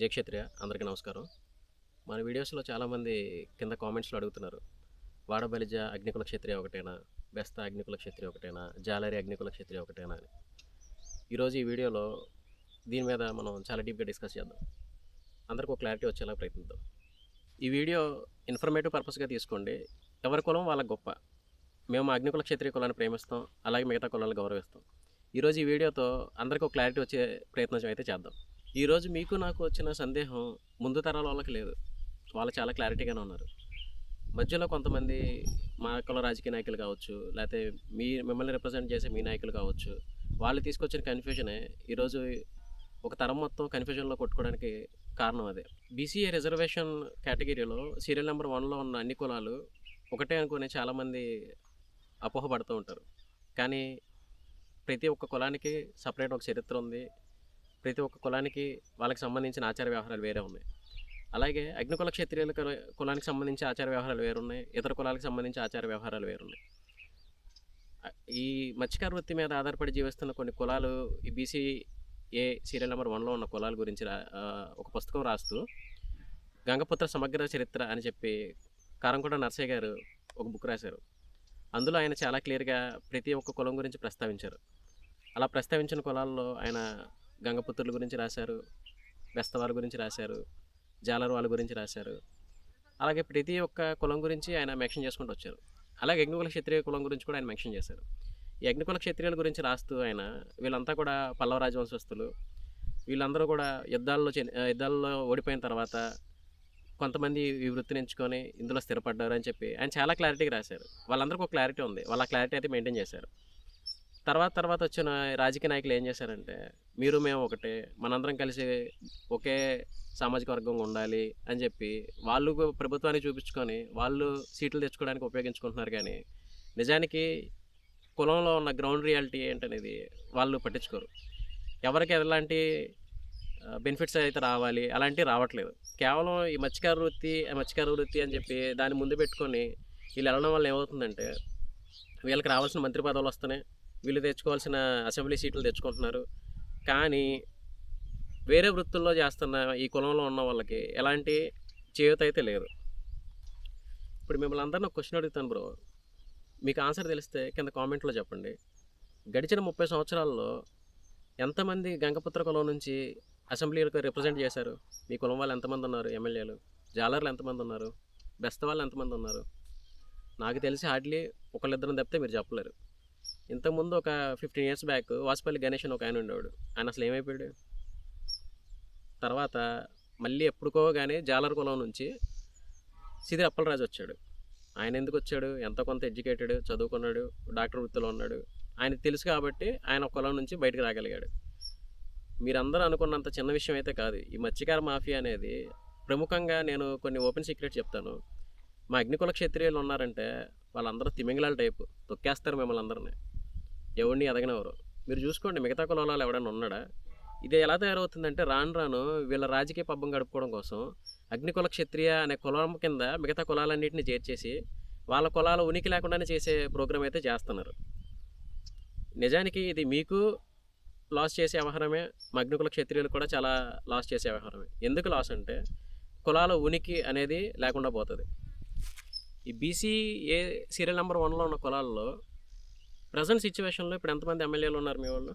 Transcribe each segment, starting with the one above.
జయక్షత్రియ అందరికీ నమస్కారం. మన వీడియోస్లో చాలామంది కింద కామెంట్స్లో అడుగుతున్నారు. వాడబలిజ అగ్నికుల క్షత్రియ ఒకటేనా? బెస్త అగ్నికుల క్షత్రియ ఒకటేనా? జాలరి అగ్నికుల క్షత్రియ ఒకటేనా అని. ఈరోజు ఈ వీడియోలో దీని మీద మనం చాలా డీప్గా డిస్కస్ చేద్దాం. అందరికీ ఒక క్లారిటీ వచ్చేలా ప్రయత్నిద్దాం. ఈ వీడియో ఇన్ఫర్మేటివ్ పర్పస్గా తీసుకోండి. ఎవరి కులం వాళ్ళకి గొప్ప. మేము అగ్నికుల క్షత్రియ కులాన్ని ప్రేమిస్తాం. అలాగే మిగతా కులాలను గౌరవిస్తాం. ఈరోజు ఈ వీడియోతో అందరికీ ఒక క్లారిటీ వచ్చే ప్రయత్నం అయితే చేద్దాం. ఈరోజు మీకు నాకు వచ్చిన సందేహం ముందు తరాల వాళ్ళకి లేదు. వాళ్ళు చాలా క్లారిటీగానే ఉన్నారు. మధ్యలో కొంతమంది మా కుల రాజకీయ నాయకులు కావచ్చు లేకపోతే మీ మిమ్మల్ని రిప్రజెంట్ చేసే మీ నాయకులు కావచ్చు వాళ్ళు తీసుకొచ్చిన కన్ఫ్యూజనే ఈరోజు ఒక తరం మొత్తం కన్ఫ్యూజన్లో కొట్టుకోవడానికి కారణం అదే. బీసీఏ రిజర్వేషన్ కేటగిరీలో సీరియల్ నెంబర్ వన్లో ఉన్న అన్ని కులాలు ఒకటే అనుకుని చాలామంది అపోహపడుతూ ఉంటారు. కానీ ప్రతి ఒక్క కులానికి సపరేట్ ఒక చరిత్ర ఉంది. ప్రతి ఒక్క కులానికి వాళ్ళకి సంబంధించిన ఆచార వ్యవహారాలు వేరే ఉన్నాయి. అలాగే అగ్నికుల క్షత్రియుల కులానికి సంబంధించి ఆచార వ్యవహారాలు వేరున్నాయి. ఇతర కులాలకు సంబంధించి ఆచార వ్యవహారాలు వేరున్నాయి. ఈ మత్స్యకార వృత్తి మీద ఆధారపడి జీవిస్తున్న కొన్ని కులాలు ఈ బీసీ ఏ సీరియల్ నెంబర్ వన్లో ఉన్న కులాల గురించి రా ఒక పుస్తకం రాస్తూ గంగపుత్ర సమగ్ర చరిత్ర అని చెప్పి కారంకొండ నర్సయ్య గారు ఒక బుక్ రాశారు. అందులో ఆయన చాలా క్లియర్గా ప్రతి ఒక్క కులం గురించి ప్రస్తావించారు. అలా ప్రస్తావించిన కులాల్లో ఆయన గంగపుత్రుల గురించి రాశారు బెస్తవారి గురించి రాశారు జాలర్ వాళ్ళ గురించి రాశారు. అలాగే ప్రతి ఒక్క కులం గురించి ఆయన మెన్షన్ చేసుకుంటూ వచ్చారు. అలాగే యజ్ఞకుల క్షత్రియ కులం గురించి కూడా ఆయన మెన్షన్ చేశారు. ఈ క్షత్రియుల గురించి రాస్తూ ఆయన వీళ్ళంతా కూడా పల్లవ రాజవంశస్థులు. వీళ్ళందరూ కూడా యుద్ధాల్లో యుద్ధాల్లో ఓడిపోయిన తర్వాత కొంతమంది ఈ వృత్తిని ఎంచుకొని ఇందులో స్థిరపడ్డారు అని చెప్పి ఆయన చాలా క్లారిటీగా రాశారు. వాళ్ళందరికీ ఒక క్లారిటీ ఉంది. వాళ్ళ క్లారిటీ అయితే మెయింటైన్ చేశారు. తర్వాత తర్వాత వచ్చిన రాజకీయ నాయకులు ఏం చేశారంటే మీరు మేము ఒకటే మనందరం కలిసి ఒకే సామాజిక వర్గం ఉండాలి అని చెప్పి వాళ్ళు ప్రభుత్వాన్ని ప్రభుత్వానికి చూపించుకొని వాళ్ళు సీట్లు తెచ్చుకోవడానికి ఉపయోగించుకుంటున్నారు కానీ నిజానికి కులంలో ఉన్న గ్రౌండ్ రియాలిటీ ఏంటనేది వాళ్ళు పట్టించుకోరు. ఎవరికి ఎలాంటి బెనిఫిట్స్ అయితే రావాలి అలాంటివి రావట్లేదు. కేవలం ఈ మత్స్యకార వృత్తి మత్స్యకార వృత్తి అని చెప్పి దాన్ని ముందు పెట్టుకొని వీళ్ళు వెళ్ళడం వల్ల ఏమవుతుందంటే వీళ్ళకి రావాల్సిన మంత్రి పదవులు వస్తున్నాయి. వీళ్ళు తెచ్చుకోవాల్సిన అసెంబ్లీ సీట్లు తెచ్చుకుంటున్నారు. కానీ వేరే వృత్తుల్లో చేస్తున్న ఈ కులంలో ఉన్న వాళ్ళకి ఎలాంటి చేయూత అయితే లేదు. ఇప్పుడు మిమ్మల్ని అందరిని ఒక క్వశ్చన్ అడుగుతాను బ్రో. మీకు ఆన్సర్ తెలిస్తే కింద కామెంట్లో చెప్పండి. గడిచిన ముప్పై సంవత్సరాల్లో ఎంతమంది గంగపుత్ర కులం నుంచి అసెంబ్లీలకు రిప్రజెంట్ చేశారు? మీ కులం వాళ్ళు ఎంతమంది ఉన్నారు? ఎమ్మెల్యేలు? జాలర్లు ఎంతమంది ఉన్నారు? బెస్త వాళ్ళు ఎంతమంది ఉన్నారు? నాకు తెలిసి హార్డ్లీ ఒకళ్ళిద్దరం తప్పితే మీరు చెప్పలేరు. ఇంతకుముందు ఒక fifteen years back Vasupalli Ganesh అని ఒక ఆయన ఉండేవాడు. ఆయన అసలు ఏమైపోయాడు? తర్వాత మళ్ళీ ఎప్పుడుకో కానీ జాలర్ కులం నుంచి సిది అప్పలరాజు వచ్చాడు. ఆయన ఎందుకు వచ్చాడు? ఎంత కొంత ఎడ్యుకేటెడ్ చదువుకున్నాడు డాక్టర్ వృత్తిలో ఉన్నాడు. ఆయన తెలుసు కాబట్టి ఆయన కులం నుంచి బయటకు రాగలిగాడు. మీరందరూ అనుకున్నంత చిన్న విషయం అయితే కాదు. ఈ మత్స్యకార మాఫియా అనేది ప్రముఖంగా నేను కొన్ని ఓపెన్ సీక్రెట్ చెప్తాను. మా అగ్నికుల క్షత్రియులు ఉన్నారంటే వాళ్ళందరూ తిమింగళాల టైపు తొక్కేస్తారు మిమ్మల్ని అందరినీ. ఎవరిని ఎదగనవరు మీరు చూసుకోండి మిగతా కులాలు ఎవడైనా ఉన్నాడా? ఇది ఎలా తయారవుతుందంటే రాను రాను వీళ్ళ రాజకీయ పబ్బం గడుపుకోవడం కోసం అగ్నికుల క్షత్రియ అనే కులం కింద మిగతా కులాలన్నింటినీ చేర్చేసి వాళ్ళ కులాల ఉనికి లేకుండానే చేసే ప్రోగ్రామ్ అయితే చేస్తున్నారు. నిజానికి ఇది మీకు లాస్ చేసే వ్యవహారమే మా అగ్నికుల క్షత్రియులు కూడా చాలా లాస్ చేసే వ్యవహారమే. ఎందుకు లాస్ అంటే కులాల ఉనికి అనేది లేకుండా పోతుంది. ఈ బీసీ ఏ సీరియల్ నెంబర్ వన్లో ఉన్న కులాల్లో ప్రజెంట్ సిచ్యువేషన్లో ఇప్పుడు ఎంతమంది ఎమ్మెల్యేలు ఉన్నారు మీ వాళ్ళు?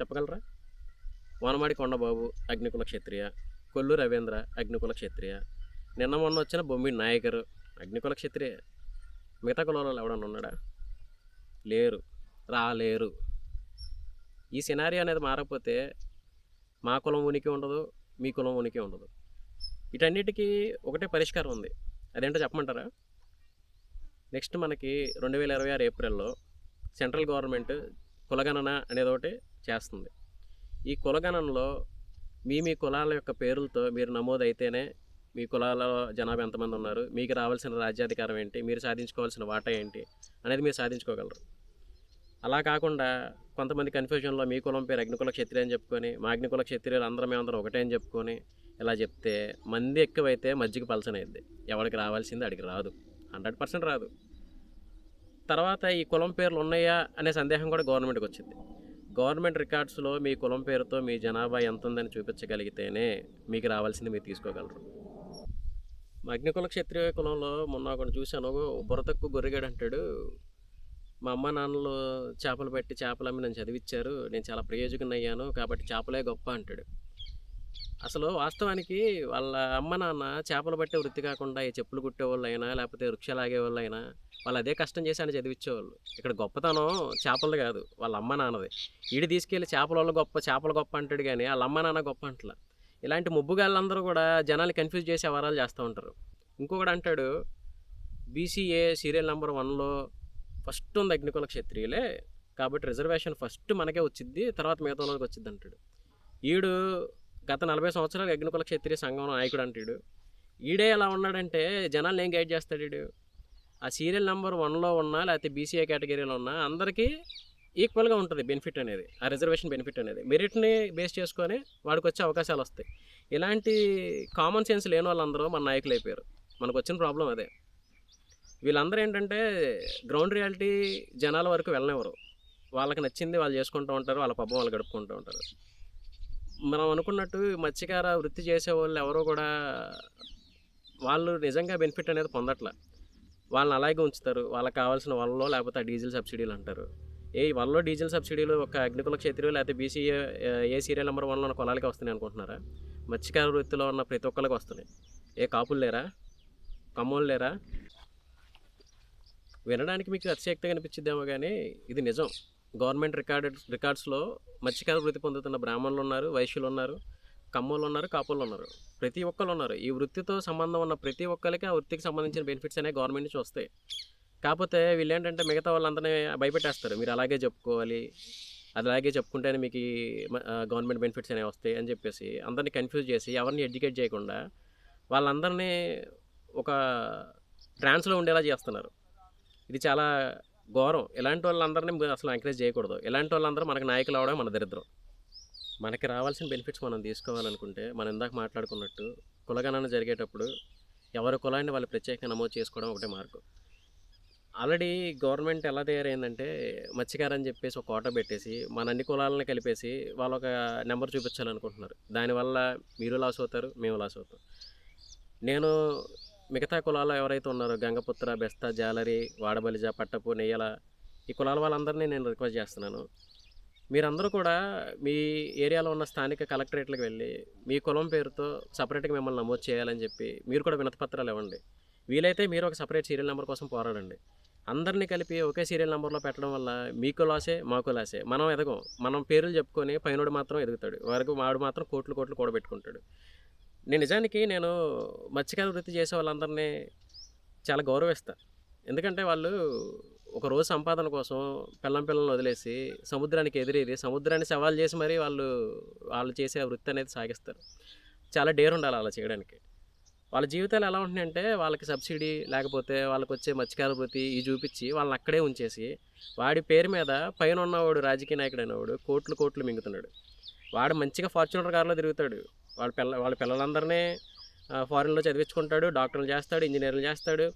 చెప్పగలరా? వనమాడి కొండబాబు అగ్నికుల క్షత్రియ కొల్లు రవీంద్ర అగ్నికుల క్షత్రియ. నిన్న మొన్న వచ్చిన బొమ్మి నాయకరు అగ్నికుల క్షత్రియ. మిగతా కులాలలో ఎవడన్నా ఉన్నాడా? లేరు. రాలేరు. ఈ సినారీ అనేది మారకపోతే మా కులం ఉనికి ఉండదు మీ కులం ఉనికి ఉండదు. వీటన్నిటికీ ఒకటే పరిష్కారం ఉంది. అదేంటో చెప్పమంటారా? నెక్స్ట్ మనకి రెండు వేల ఇరవై ఆరు ఏప్రిల్లో సెంట్రల్ గవర్నమెంట్ కులగణన అనేది ఒకటి చేస్తుంది. ఈ కులగణనలో మీ మీ కులాల యొక్క పేర్లతో మీరు నమోదైతేనే మీ కులాల జనాభా ఎంతమంది ఉన్నారు మీకు రావాల్సిన రాజ్యాధికారం ఏంటి మీరు సాధించుకోవాల్సిన వాటా ఏంటి అనేది మీరు సాధించుకోగలరు. అలా కాకుండా కొంతమంది కన్ఫ్యూజన్లో మీ కులం పేరు అగ్నికుల క్షత్రియ అని చెప్పుకొని మా అగ్నికుల క్షత్రియులు అందరం మేమందరం ఒకటే అని చెప్పుకొని ఇలా చెప్తే మంది ఎక్కువైతే మజ్జిగ పలసనైద్ది. ఎవరికి రావాల్సింది అడిగి రాదు. హండ్రెడ్ పర్సెంట్ రాదు. తర్వాత ఈ కులం పేర్లు ఉన్నాయా అనే సందేహం కూడా గవర్నమెంట్కి వచ్చింది. గవర్నమెంట్ రికార్డ్స్లో మీ కులం పేరుతో మీ జనాభా ఎంత ఉందని చూపించగలిగితేనే మీకు రావాల్సింది మీరు తీసుకోగలరు. మా అగ్నికుల క్షత్రియ కులంలో మొన్న ఒకటి చూశాను బుర్రతక్కు గొర్రెగాడు అంటాడు. మా అమ్మ నాన్నలు చేపలు పెట్టి చేపలు అమ్మి నన్ను చదివిచ్చారు నేను చాలా ప్రయోజకుని అయ్యాను కాబట్టి చేపలే గొప్ప అంటాడు. అసలు వాస్తవానికి వాళ్ళ అమ్మ నాన్న చేపలు పట్టే వృత్తి కాకుండా ఈ చెప్పులు కుట్టేవాళ్ళు అయినా లేకపోతే వృక్ష ఆగేవాళ్ళు అయినా వాళ్ళు అదే కష్టం చేసి ఆయన చదివించేవాళ్ళు ఇక్కడ గొప్పతనం చేపలు కాదు వాళ్ళ అమ్మ నాన్నది. ఈడు తీసుకెళ్ళి చేపల వాళ్ళు గొప్ప చేపలు గొప్ప అంటాడు కానీ వాళ్ళ అమ్మ నాన్న గొప్ప అంటలా. ఇలాంటి ముబ్బుగాళ్ళందరూ కూడా జనాలు కన్ఫ్యూజ్ చేసి అవరాలు చేస్తూ ఉంటారు. ఇంకొకడు అంటాడు బీసీఏ సీరియల్ నెంబర్ వన్లో ఫస్ట్ ఉంది అగ్నికుల క్షత్రియులే కాబట్టి రిజర్వేషన్ ఫస్ట్ మనకే వచ్చింది తర్వాత మిగతా వాళ్ళకి వచ్చింది అంటాడు. ఈడు గత నలభై సంవత్సరాలు అగ్నికుల క్షత్రియ సంఘం నాయకుడు అంటాడు. ఈడే ఎలా ఉన్నాడంటే జనాలు ఏం గైడ్ చేస్తాడు ఈడు ఆ సీరియల్ నెంబర్ వన్లో ఉన్నా లేకపోతే బీసీఏ కేటగిరీలో ఉన్నా అందరికీ ఈక్వల్గా ఉంటుంది బెనిఫిట్ అనేది ఆ రిజర్వేషన్ బెనిఫిట్ అనేది. మెరిట్ని బేస్ చేసుకొని వాడికి వచ్చే అవకాశాలు వస్తాయి. ఇలాంటి కామన్ సెన్స్ లేని వాళ్ళందరూ మన నాయకులు అయిపోయారు. మనకు వచ్చిన ప్రాబ్లం అదే. వీళ్ళందరూ ఏంటంటే గ్రౌండ్ రియాలిటీ జనాల వరకు వెళ్ళనివ్వరు. వాళ్ళకి నచ్చింది వాళ్ళు చేసుకుంటూ ఉంటారు వాళ్ళ పబ్బం వాళ్ళు గడుపుకుంటూ ఉంటారు. మనం అనుకున్నట్టు మత్స్యకార వృత్తి చేసే వాళ్ళు ఎవరో కూడా వాళ్ళు నిజంగా బెనిఫిట్ అనేది పొందట్ల. వాళ్ళని అలాగే ఉంచుతారు. వాళ్ళకి కావాల్సిన వలలో లేకపోతే ఆ డీజిల్ సబ్సిడీలు అంటారు. ఏ వలలో డీజిల్ సబ్సిడీలు ఒక అగ్నికుల క్షేత్రులు లేకపోతే బీసీ ఏ సీరియల్ నెంబర్ వన్లో ఉన్న కులాలకి వస్తున్నాయి అనుకుంటున్నారా? మత్స్యకార వృత్తిలో ఉన్న ప్రతి ఒక్కరికి వస్తున్నాయి. ఏ కాపులు లేరా? కమ్మోళ్ళు లేరా? వినడానికి మీకు అతిశక్తిగా అనిపించిద్దేమో కానీ ఇది నిజం. గవర్నమెంట్ రికార్డెడ్ రికార్డ్స్లో మత్స్యకార వృత్తి పొందుతున్న బ్రాహ్మణులు ఉన్నారు వైశ్యులు ఉన్నారు కమ్మోళ్ళు ఉన్నారు కాపులు ఉన్నారు. ప్రతి ఒక్కరు ఉన్నారు. ఈ వృత్తితో సంబంధం ఉన్న ప్రతి ఒక్కరికి ఆ వృత్తికి సంబంధించిన బెనిఫిట్స్ అనేవి గవర్నమెంట్ నుంచి వస్తాయి. కాకపోతే వీళ్ళు ఏంటంటే మిగతా వాళ్ళందరినీ భయపెట్టేస్తారు. మీరు అలాగే చెప్పుకోవాలి అది అలాగే చెప్పుకుంటేనే మీకు గవర్నమెంట్ బెనిఫిట్స్ అనేవి వస్తాయి అని చెప్పేసి అందరినీ కన్ఫ్యూజ్ చేసి ఎవరిని ఎడ్యుకేట్ చేయకుండా వాళ్ళందరినీ ఒక ట్రాన్స్లో ఉండేలా చేస్తున్నారు. ఇది చాలా ఘోరం ఇలాంటి వాళ్ళందరినీ అసలు ఎంకరేజ్ చేయకూడదు. ఇలాంటి వాళ్ళందరూ మనకు నాయకులు అవడం మన దరిద్రం. మనకి రావాల్సిన బెనిఫిట్స్ మనం తీసుకోవాలనుకుంటే మనం ఇందాక మాట్లాడుకున్నట్టు కులగణన జరిగేటప్పుడు ఎవరి కులాన్ని వాళ్ళు ప్రత్యేకంగా నమోదు చేసుకోవడం ఒకటే మార్గం. ఆల్రెడీ గవర్నమెంట్ ఎలా తయారైందంటే మత్స్యకారు అని చెప్పేసి ఒక కోట పెట్టేసి మన అన్ని కులాలను కలిపేసి వాళ్ళు ఒక నెంబర్ చూపించాలనుకుంటున్నారు. దానివల్ల మీరు లాస్ అవుతారు మేము లాస్ అవుతాం. నేను మిగతా కులాలు ఎవరైతే ఉన్నారో గంగపుత్ర బెస్త జాలరి వాడబలిజ పట్టపు నెయ్యల ఈ కులాల వాళ్ళందరినీ నేను రిక్వెస్ట్ చేస్తున్నాను. మీరందరూ కూడా మీ ఏరియాలో ఉన్న స్థానిక కలెక్టరేట్లకు వెళ్ళి మీ కులం పేరుతో సపరేట్గా మిమ్మల్ని నమోదు చేయాలని చెప్పి మీరు కూడా వినతిపత్రాలు ఇవ్వండి. వీలైతే మీరు ఒక సపరేట్ సీరియల్ నెంబర్ కోసం పోరాడండి. అందరినీ కలిపి ఒకే సీరియల్ నెంబర్లో పెట్టడం వల్ల మీకు లాసే మాకు లాసే మనం ఎదగం. మనం పేర్లు చెప్పుకొని పైనోడు మాత్రం ఎదుగుతాడు. వరకు వాడు మాత్రం కోట్లు కోట్లు కూడబెట్టుకుంటాడు. నేను నిజానికి నేను మత్స్యకార వృత్తి చేసే వాళ్ళందరినీ చాలా గౌరవిస్తా. ఎందుకంటే వాళ్ళు ఒక రోజు సంపాదన కోసం పిల్లం పిల్లల్ని వదిలేసి సముద్రానికి ఎదిరేది సముద్రాన్ని సవాల్ చేసి మరీ వాళ్ళు వాళ్ళు చేసే వృత్తి అనేది సాగిస్తారు. చాలా డేర్ ఉండాలి అలా చేయడానికి. వాళ్ళ జీవితాలు ఎలా ఉంటున్నాయంటే వాళ్ళకి సబ్సిడీ లేకపోతే వాళ్ళకి వచ్చే మత్స్యకార వృత్తి ఇవి చూపించి వాళ్ళని అక్కడే ఉంచేసి వాడి పేరు మీద పైన ఉన్నవాడు రాజకీయ నాయకుడు అయినవాడు కోట్లు కోట్లు మింగుతున్నాడు. వాడు మంచిగా ఫార్చునర్ కారులో తిరుగుతాడు. వాళ్ళ పిల్ల వాళ్ళ పిల్లలందరినీ ఫారిన్లో చదివించుకుంటాడు డాక్టర్లు చేస్తాడు ఇంజనీర్లు చేస్తాడు.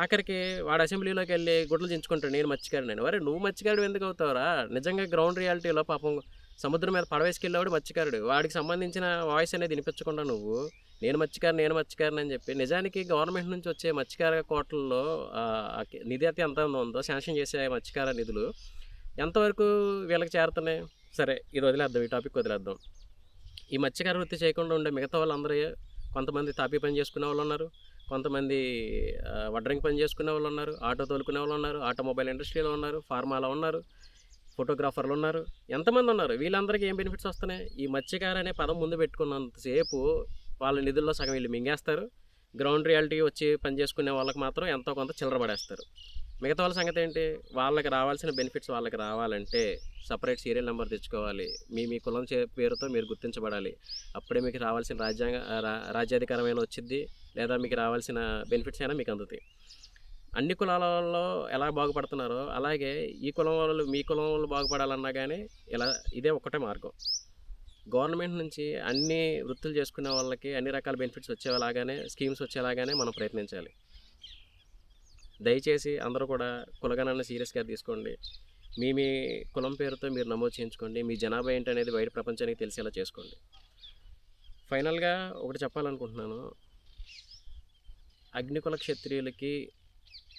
ఆఖరికి వాడు అసెంబ్లీలోకి వెళ్ళి గుడ్లు చించుకుంటాడు నేను మత్స్యకారు నేను మరి నువ్వు మత్స్యకారుడు ఎందుకు అవుతావురా? నిజంగా గ్రౌండ్ రియాలిటీలో పాపం సముద్రం మీద పడవేసుకెళ్ళేవాడు మత్స్యకారుడు. వాడికి సంబంధించిన వాయిస్ అనేది వినిపించకుండా నువ్వు నేను మత్స్యకారు నేను మత్స్యకారుని అని చెప్పి నిజానికి గవర్నమెంట్ నుంచి వచ్చే మత్స్యకార కోట్లలో నిధి అయితే ఎంత ఉందో శాంక్షన్ చేసే మత్స్యకార నిధులు ఎంతవరకు వీళ్ళకి చేరుతున్నాయి? సరే ఇది వదిలేద్దాం ఈ టాపిక్ వదిలేద్దాం. ఈ మత్స్యకార వృత్తి చేయకుండా ఉండే మిగతా వాళ్ళందరూ కొంతమంది తాపీ పని చేసుకునే వాళ్ళు ఉన్నారు కొంతమంది వడ్రింగ్ పని చేసుకునే వాళ్ళు ఉన్నారు ఆటో తోలుకునే వాళ్ళు ఉన్నారు ఆటోమొబైల్ ఇండస్ట్రీలో ఉన్నారు ఫార్మాలో ఉన్నారు ఫోటోగ్రాఫర్లు ఉన్నారు ఎంతమంది ఉన్నారు వీళ్ళందరికీ ఏం బెనిఫిట్స్ వస్తున్నాయి? ఈ మత్స్యకార అనే పదం ముందు పెట్టుకున్నంతసేపు వాళ్ళ నిధుల్లో సగం వీళ్ళు మింగేస్తారు గ్రౌండ్ రియాలిటీ వచ్చి పని చేసుకునే వాళ్ళకి మాత్రం ఎంతో కొంత చిల్లర పడేస్తారు. మిగతా వాళ్ళ సంగతి ఏంటి? వాళ్ళకి రావాల్సిన బెనిఫిట్స్ వాళ్ళకి రావాలంటే సపరేట్ సీరియల్ నెంబర్ తెచ్చుకోవాలి. మీ మీ కులం చే పేరుతో మీరు గుర్తించబడాలి. అప్పుడే మీకు రావాల్సిన రాజ్యాంగ రా- రాజ్యాధికారమైన వచ్చింది లేదా మీకు రావాల్సిన బెనిఫిట్స్ అయినా మీకు అందుతాయి. అన్ని కులాలలో ఎలా బాగుపడుతున్నారో అలాగే ఈ కులం వాళ్ళు మీ కులం వాళ్ళు బాగుపడాలన్నా కానీ ఇలా ఇదే ఒక్కటే మార్గం. గవర్నమెంట్ నుంచి అన్ని వృత్తులు చేసుకునే వాళ్ళకి అన్ని రకాల బెనిఫిట్స్ వచ్చేలాగానే స్కీమ్స్ వచ్చేలాగానే మనం ప్రయత్నించాలి. దయచేసి అందరూ కూడా కులగణాన్ని సీరియస్గా తీసుకోండి. మీ మీ కులం పేరుతో మీరు నమోదు చేయించుకోండి. మీ జనాభా ఏంటనేది బయట ప్రపంచానికి తెలిసేలా చేసుకోండి. ఫైనల్గా ఒకటి చెప్పాలనుకుంటున్నాను. అగ్నికుల క్షత్రియులకి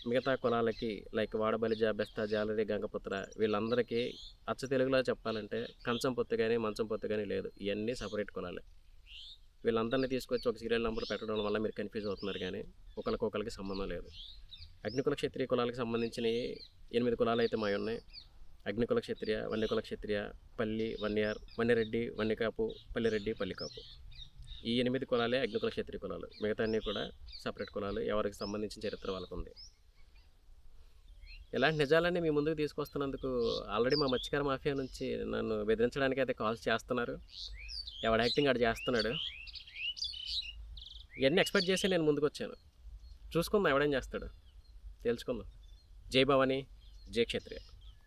మిగతా కులాలకి లైక్ వాడబలిజ బెస్త జాలరి గంగపుత్ర వీళ్ళందరికీ అచ్చ తెలుగులో చెప్పాలంటే కంచం పొత్తు కానీ మంచం పొత్తు కానీ లేదు. ఇవన్నీ సపరేట్ కులాలే. వీళ్ళందరినీ తీసుకొచ్చి ఒక సీరియల్ నెంబర్ పెట్టడం వల్ల మీరు కన్ఫ్యూజ్ అవుతున్నారు కానీ ఒకరికొకరికి సంబంధం లేదు. అగ్నికుల క్షత్రియ కులాలకు సంబంధించినవి ఎనిమిది కులాలు అయితే మా ఉన్నాయి అగ్నికుల క్షత్రియ వన్యకుల క్షత్రియ పల్లి వన్యార్ వన్యరెడ్డి వన్యకాపు పల్లిరెడ్డి పల్లికాపు. ఈ ఎనిమిది కులాలే అగ్నికుల క్షత్రియ కులాలు. మిగతా అన్నీ కూడా సపరేట్ కులాలు. ఎవరికి సంబంధించిన చరిత్ర వాళ్ళకు ఉంది ఇలాంటి నిజాలన్నీ మీ ముందుకు తీసుకొస్తున్నందుకు ఆల్రెడీ మా మత్స్యకార మాఫియా నుంచి నన్ను బెదిరించడానికి అయితే కాల్స్ చేస్తున్నారు. ఎవడ యాక్టింగ్ ఆడు చేస్తున్నాడు. ఇవన్నీ ఎక్స్పెక్ట్ చేసి నేను ముందుకు వచ్చాను చూసుకుందాం ఎవడేం చేస్తాడు. తెలుసుకుందాం. జై భవానీ జై క్షత్రియ.